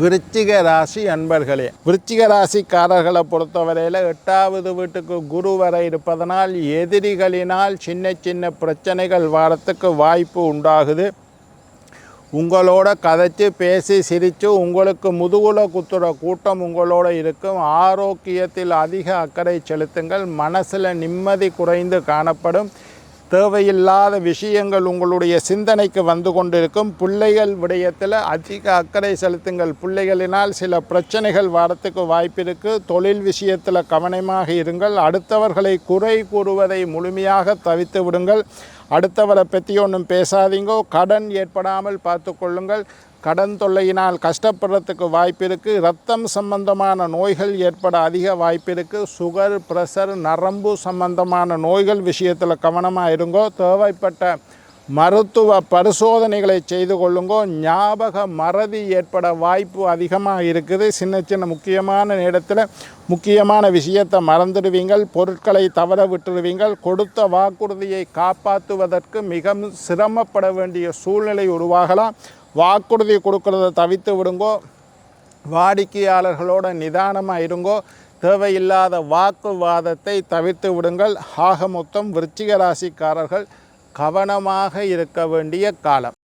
விருச்சிக ராசி அன்பர்களே விருச்சிக ராசிக்காரர்களை பொறுத்தவரையில் எட்டாவது வீட்டுக்கு குரு வர இருப்பதனால் எதிரிகளினால் சின்ன சின்ன பிரச்சனைகள் வரத்துக்கு வாய்ப்பு உண்டாகுது. உங்களோட கதைச்சு பேசி சிரித்து உங்களுக்கு முதுகுல குத்துற கூட்டம் உங்களோட இருக்கும். ஆரோக்கியத்தில் அதிக அக்கறை செலுத்துங்கள். மனசில் நிம்மதி குறைந்து காணப்படும். தேவையில்லாத விஷயங்கள் உங்களுடைய சிந்தனைக்கு வந்து கொண்டிருக்கும். பிள்ளைகள் விடயத்தில் அதிக அக்கறை செலுத்துங்கள். பிள்ளைகளினால் சில பிரச்சனைகள் வரத்துக்கு வாய்ப்பிருக்கு தொழில் விஷயத்தில் கவனமாக இருங்கள். அடுத்தவர்களை குறை கூறுவதை முழுமையாக தவித்து விடுங்கள். அடுத்தவரை பற்றி ஒன்றும் பேசாதீங்கோ. கடன் ஏற்படாமல் பார்த்து கொள்ளுங்கள். கடன் தொல்லையினால் கஷ்டப்படுறதுக்கு வாய்ப்பு இருக்குது ரத்தம் சம்பந்தமான நோய்கள் ஏற்பட அதிக வாய்ப்பு இருக்குது சுகர் ப்ரெஷர் நரம்பு சம்பந்தமான நோய்கள் விஷயத்தில் கவனமாக இருங்கோ. தேவைப்பட்ட மருத்துவ பரிசோதனைகளை செய்து கொள்ளுங்கோ. ஞாபக மறதி ஏற்பட வாய்ப்பு அதிகமாக இருக்குது. சின்ன சின்ன முக்கியமான நேரத்தில் முக்கியமான விஷயத்தை மறந்துடுவீங்கள். பொருட்களை தவற விட்டுடுவீங்கள். கொடுத்த வாக்குறுதியை காப்பாற்றுவதற்கு மிக சிரமப்பட வேண்டிய சூழ்நிலை உருவாகலாம். வாக்குறுதி கொடுக்கறத தவித்து விடுங்கோ. வாடிக்கையாளர்களோட நிதானமாக இருங்கோ. தேவையில்லாத வாக்குவாதத்தை தவிர்த்து விடுங்கள். ஆக மொத்தம் விருச்சிக ராசிக்காரர்கள் கவனமாக இருக்க வேண்டிய காலம்.